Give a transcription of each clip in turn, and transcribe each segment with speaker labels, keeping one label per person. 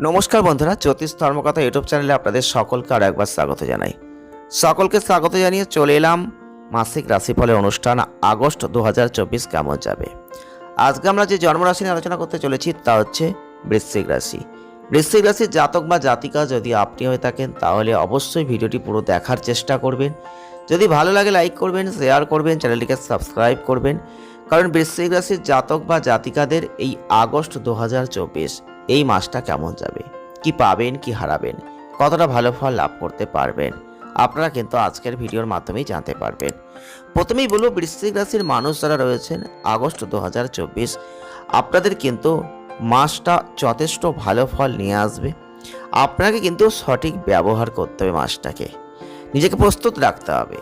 Speaker 1: নমস্কার বন্ধুরা, জ্যোতিষ ধর্মকথা ইউটিউব চ্যানেলে আপনাদের সকলকে আরও একবার স্বাগত জানাই। সকলকে স্বাগত জানিয়ে চলে এলাম মাসিক রাশিফলের অনুষ্ঠান আগস্ট দু হাজার চব্বিশ কেমন যাবে। আজকে আমরা যে জন্মরাশি নিয়ে আলোচনা করতে চলেছি তা হচ্ছে বৃশ্চিক রাশি। বৃশ্চিক রাশির জাতক বা জাতিকা যদি আপনি হয়ে থাকেন, তাহলে অবশ্যই ভিডিওটি পুরো দেখার চেষ্টা করবেন। যদি ভালো লাগে লাইক করবেন, শেয়ার করবেন, চ্যানেলটিকে সাবস্ক্রাইব করবেন। কারণ বৃশ্চিক রাশির জাতক বা জাতিকাদের এই আগস্ট দু হাজার চব্বিশ এই মাসটা কেমন যাবে? কি পাবেন, কি হারাবেন? কতটা ভালো ফল লাভ করতে পারবেন? আপনারা কিন্তু আজকের ভিডিওর মাধ্যমেই জানতে পারবেন। প্রথমেই বলব, বৃশ্চিক রাশির মানুষ যারা রয়েছেন, আগস্ট দু হাজার চব্বিশ, আপনাদের কিন্তু মাসটা যথেষ্ট ভালো ফল নিয়ে আসবে। আপনাকে কিন্তু সঠিক ব্যবহার করতে হবে মাসটাকে। নিজেকে প্রস্তুত রাখতে হবে।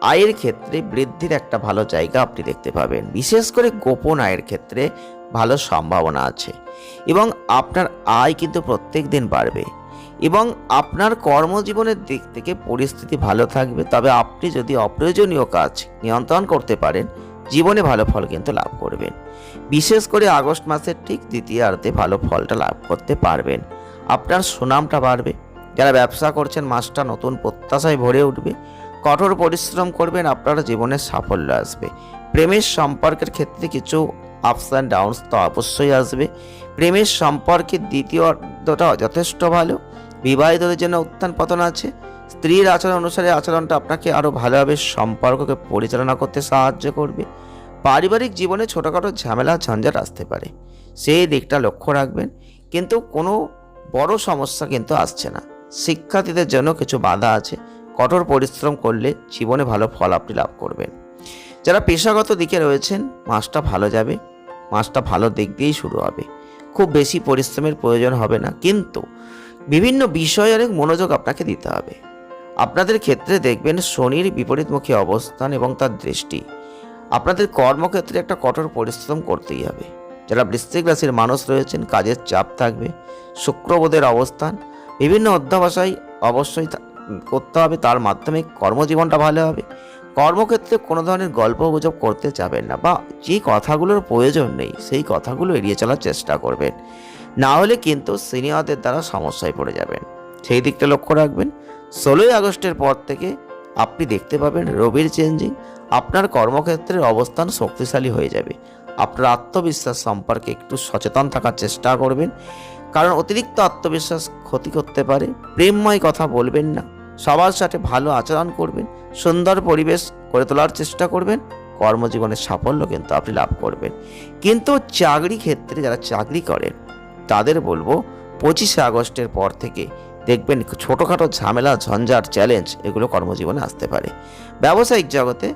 Speaker 1: আয়ের ক্ষেত্রে বৃদ্ধির একটা ভালো জায়গা আপনি দেখতে পাবেন। বিশেষ করে গোপন আয়ের ক্ষেত্রে ভালো সম্ভাবনা আছে। এবং আপনার আয় কিন্তু প্রত্যেক দিন বাড়বে। এবং আপনার কর্মজীবনের দিক থেকে পরিস্থিতি ভালো থাকবে। তবে আপনি যদি অপ্রয়োজনীয় কাজ নিয়ন্ত্রণ করতে পারেন, জীবনে ভালো ফল কিন্তু লাভ করবেন। বিশেষ করে আগস্ট মাসের ঠিক দ্বিতীয়ার্ধে ভালো ফলটা লাভ করতে পারবেন। আপনার সুনামটা বাড়বে। যারা ব্যবসা করছেন, মাসটা নতুন প্রত্যাশায় ভরে উঠবে। কঠোর পরিশ্রম করবেন, আপনার জীবনে সাফল্য আসবে। প্রেমের সম্পর্কের ক্ষেত্রে কিছু আপস অ্যান্ড ডাউনস তো অবশ্যই আসবে। প্রেমের সম্পর্কের দ্বিতীয় অর্ধটা যথেষ্ট ভালো। বিবাহিতদের জন্য উত্থান পতন আছে। স্ত্রীর আচরণ অনুসারে আচরণটা আপনাকে আরও ভালোভাবে সম্পর্ককে পরিচালনা করতে সাহায্য করবে। পারিবারিক জীবনে ছোটোখাটো ঝামেলা, ঝঞ্ঝাট আসতে পারে। সেই দিকটা লক্ষ্য রাখবেন। কিন্তু কোনো বড় সমস্যা কিন্তু আসছে না। শিক্ষার্থীদের জন্য কিছু বাধা আছে। কঠোর পরিশ্রম করলে জীবনে ভালো ফল আপনি লাভ করবেন। যারা পেশাগত দিকে রয়েছেন, মাসটা ভালো যাবে। মাসটা ভালো দিক দিয়েই শুরু হবে। খুব বেশি পরিশ্রমের প্রয়োজন হবে না। কিন্তু বিভিন্ন বিষয়ে অনেক মনোযোগ আপনাকে দিতে হবে। আপনাদের ক্ষেত্রে দেখবেন শনির বিপরীতমুখী অবস্থান এবং তার দৃষ্টি। আপনাদের কর্মক্ষেত্রে একটা কঠোর পরিশ্রম করতেই হবে। যারা বৃশ্চিক রাশির মানুষ রয়েছেন, কাজের চাপ থাকবে, শুক্রবোধের অবস্থান, বিভিন্ন অধ্যাবসায় অবশ্যই করতে হবে। তার মাধ্যমে কর্মজীবনটা ভালো হবে। কর্মক্ষেত্রে কোনো ধরনের গল্প গুজব করতে যাবেন না বা যে কথাগুলোর প্রয়োজন নেই, সেই কথাগুলো এড়িয়ে চলার চেষ্টা করবেন। না হলে কিন্তু সিনিয়রদের দ্বারা সমস্যায় পড়ে যাবেন। সেই দিকটা লক্ষ্য রাখবেন। ষোলোই আগস্টের পর থেকে আপনি দেখতে পাবেন রবির চেঞ্জিং। আপনার কর্মক্ষেত্রের অবস্থান শক্তিশালী হয়ে যাবে। আপনার আত্মবিশ্বাস সম্পর্কে একটু সচেতন থাকার চেষ্টা করবেন। কারণ অতিরিক্ত আত্মবিশ্বাস ক্ষতি করতে পারে। প্রেমময় কথা বলবেন না। সবার সাথে ভালো আচরণ করবেন, সুন্দর পরিবেশ করে তোলার চেষ্টা করবেন কর্মজীবনের সাফল্য কিন্তু আপনি লাভ করবেন। কিন্তু চাকরি ক্ষেত্রে যারা চাকরি করেন, তাদের বলব পঁচিশে আগস্টের পর থেকে দেখবেন ছোটোখাটো ঝামেলা, ঝঞ্ঝাট চ্যালেঞ্জ এগুলো কর্মজীবনে আসতে পারে। ব্যবসায়িক জগতে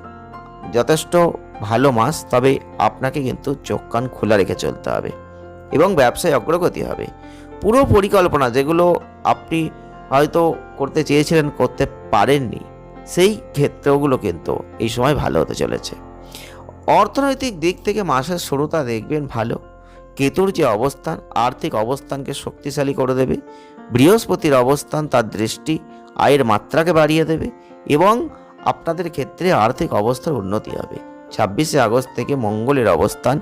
Speaker 1: যথেষ্ট ভালো মাস, তবে আপনাকে কিন্তু চোখ কান খোলা রেখে চলতে হবে এবং ব্যবসায় অগ্রগতি হবে। পুরো পরিকল্পনা যেগুলো আপনি হয়তো করতে চেয়েছিলেন, করতে পারেননি। সেই ক্ষেত্রগুলো কিন্তু এই সময় ভালো হতে চলেছে। অর্থনৈতিক দিক থেকে মাসের শুরুটা দেখবেন ভালো। কেতুর যে অবস্থান, আর্থিক অবস্থানকে শক্তিশালী করে দেবে। বৃহস্পতির অবস্থান তার দৃষ্টি, আয়ের মাত্রাকে বাড়িয়ে দেবে এবং আপনাদের ক্ষেত্রে আর্থিক অবস্থার উন্নতি হবে। ছাব্বিশে আগস্ট থেকে মঙ্গলের অবস্থান,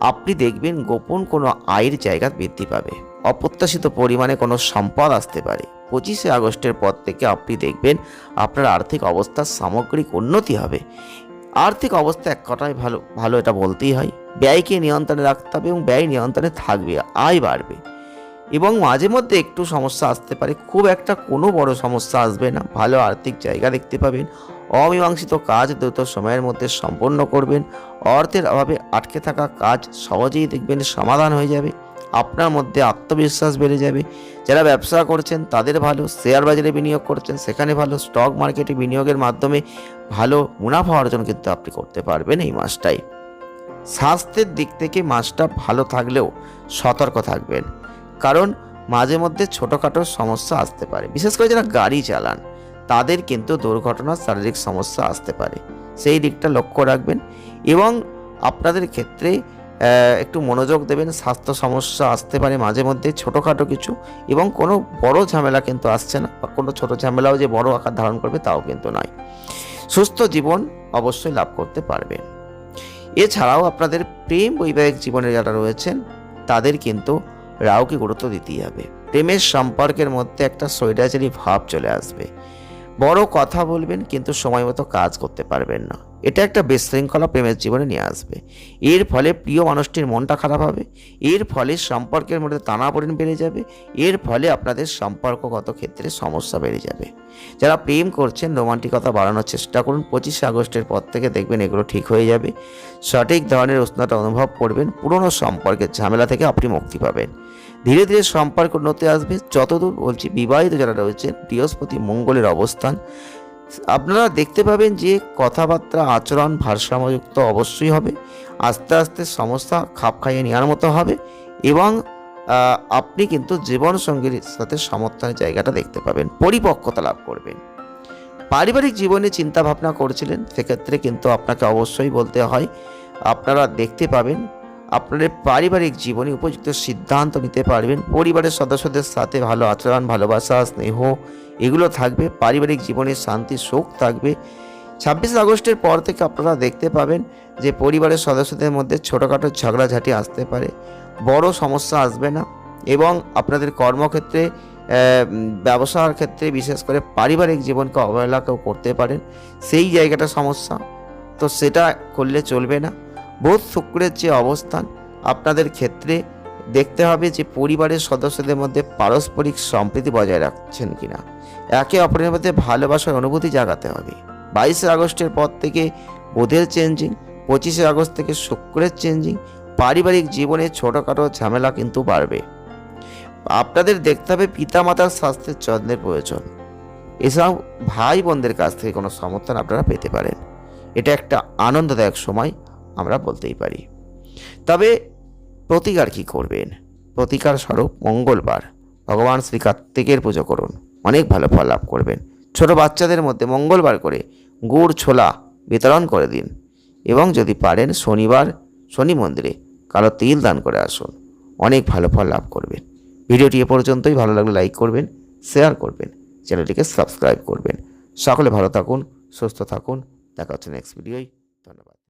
Speaker 1: আপনি দেখবেন গোপন কোনো আয়ের জায়গা বৃদ্ধি পাবে। অপ্রত্যাশিত পরিমাণে কোনো সম্পদ আসতে পারে। পঁচিশে আগস্টের পর থেকে আপনি দেখবেন আপনার আর্থিক অবস্থার সামগ্রিক উন্নতি হবে। আর্থিক অবস্থা এক কথায় ভালো ভালো এটা বলতেই হয়। ব্যয়কে নিয়ন্ত্রণে রাখতে হবে এবং ব্যয় নিয়ন্ত্রণে থাকবে, আয় বাড়বে। এবং মাঝে মধ্যে একটু সমস্যা আসতে পারে, খুব একটা কোনো বড় সমস্যা আসবে না। ভালো আর্থিক জায়গা দেখতে পাবেন, অমীমাংসিত কাজ দ্রুত সময়ের মধ্যে সম্পন্ন করবেন, অর্থের অভাবে আটকে থাকা কাজ সহজেই দেখবেন সমাধান হয়ে যাবে। আপনার মধ্যে আত্মবিশ্বাস বেড়ে যাবে। যারা ব্যবসা করছেন, তাদের ভালো। শেয়ার বাজারে বিনিয়োগ করছেন, সেখানে ভালো। স্টক মার্কেটে বিনিয়োগের মাধ্যমে ভালো মুনাফা অর্জন কিন্তু আপনি করতে পারবেন এই মাসটাই স্বাস্থ্যের দিক থেকে মাসটা ভালো থাকলেও সতর্ক থাকবেন। কারণ মাঝে মধ্যে ছোটোখাটো সমস্যা আসতে পারে। বিশেষ করে যারা গাড়ি চালান, তাদের কিন্তু দুর্ঘটনা, শারীরিক সমস্যা আসতে পারে। সেই দিকটা লক্ষ্য রাখবেন এবং আপনাদের ক্ষেত্রে একটু মনোযোগ দেবেন, স্বাস্থ্য সমস্যা আসতে পারে মাঝে মধ্যে, ছোটোখাটো কিছু, এবং কোনো বড় ঝামেলা কিন্তু আসছে না, বা কোনো ছোটো ঝামেলাও যে বড় আকার ধারণ করবে তাও কিন্তু নয়। সুস্থ জীবন অবশ্যই লাভ করতে পারবেন। এছাড়াও আপনাদের প্রেম বৈবাহিক জীবনে যারা রয়েছেন, তাদের কিন্তু রাহুকে গুরুত্ব দিতেই হবে। প্রেমের সম্পর্কের মধ্যে একটা সৈরাচারী ভাব চলে আসবে। বড় কথা বলবেন, কিন্তু সময় মতো কাজ করতে পারবেন না। এটা একটা বিশৃঙ্খলা প্রেমের জীবনে নিয়ে আসবে। এর ফলে প্রিয় মানুষটির মনটা খারাপ হবে, এর ফলে সম্পর্কের মধ্যে টানাপোড়েন বেড়ে যাবে, এর ফলে আপনাদের সম্পর্কগত ক্ষেত্রে সমস্যা বেড়ে যাবে। যারা প্রেম করছেন, রোমান্টিকতা বাড়ানোর চেষ্টা করুন। পঁচিশে আগস্টের পর থেকে দেখবেন এগুলো ঠিক হয়ে যাবে। সঠিক ধরনের উষ্ণতা অনুভব করবেন, পুরনো সম্পর্কের ঝামেলা থেকে আপনি মুক্তি পাবেন। ধীরে ধীরে সম্পর্ক উন্নতি আসবে। যতদূর বলছি, বিবাহিত যারা রয়েছেন, বৃহস্পতি মঙ্গলের অবস্থান। আপনারা দেখতে পাবেন যে কথাবার্তা, আচরণ ভারসাম্যযুক্ত অবশ্যই হবে। আস্তে আস্তে সমস্যা খাপ খাইয়ে নেওয়ার মতো হবে এবং আপনি কিন্তু জীবনসঙ্গীর সাথে সমর্থনের জায়গাটা দেখতে পাবেন, পরিপক্কতা লাভ করবেন। পারিবারিক জীবনে চিন্তা ভাবনা করছিলেন, সেক্ষেত্রে কিন্তু আপনাকে অবশ্যই বলতে হয়, আপনারা দেখতে পাবেন আপনাদের পারিবারিক জীবনে উপযুক্ত সিদ্ধান্ত নিতে পারবেন। পরিবারের সদস্যদের সাথে ভালো আচরণ, ভালোবাসা, স্নেহ, এগুলো থাকবে। পারিবারিক জীবনে শান্তি, সুখ থাকবে। ছাব্বিশে আগস্টের পর থেকে আপনারা দেখতে পাবেন যে পরিবারের সদস্যদের মধ্যে ছোটোখাটো ঝগড়াঝাটি আসতে পারে। বড় সমস্যা আসবে না এবং আপনাদের কর্মক্ষেত্রে ব্যবসার ক্ষেত্রে বিশেষ করে পারিবারিক জীবনকে অবহেলা কেউ করতে পারেন। সেই জায়গাটা সমস্যা। তো সেটা করলে চলবে না। বোধ শুক্রের যে অবস্থান, আপনাদের ক্ষেত্রে দেখতে হবে যে পরিবারের সদস্যদের মধ্যে পারস্পরিক সম্প্রীতি বজায় রাখছেন কিনা। একে অপরের মধ্যে ভালোবাসার অনুভূতি জাগাতে হবে। বাইশে আগস্টের পর থেকে বোধের চেঞ্জিং পঁচিশে আগস্ট থেকে শুক্রের চেঞ্জিং পারিবারিক জীবনে ছোটোখাটো ঝামেলা কিন্তু বাড়বে। আপনাদের দেখতে হবে পিতামাতার স্বাস্থ্যের যত্নের প্রয়োজন। এছাড়াও ভাই বোনদের কাছ থেকে কোনো সমর্থন আপনারা পেতে পারেন। এটা একটা আনন্দদায়ক সময়। আমরা বলতেই পারি। তবে প্রতিকার কি করবেন? প্রতিকার স্বরূপ মঙ্গলবার ভগবান শ্রী কার্তিকের পুজো করুন। অনেক ভালো ফল লাভ করবেন। ছোট বাচ্চাদের মধ্যে মঙ্গলবার করে গুড় ছোলা বিতরণ করে দিন। এবং যদি পারেন শনিবার শনি মন্দিরে কালো তিল দান করে আসুন। অনেক ভালো ফল লাভ করবেন। ভিডিওটি এ পর্যন্তই। ভালো লাগলে লাইক করবেন, শেয়ার করবেন, চ্যানেলটিকে সাবস্ক্রাইব করবেন। সকলে ভালো থাকুন, সুস্থ থাকুন। দেখা হচ্ছে নেক্সট ভিডিওয় ধন্যবাদ।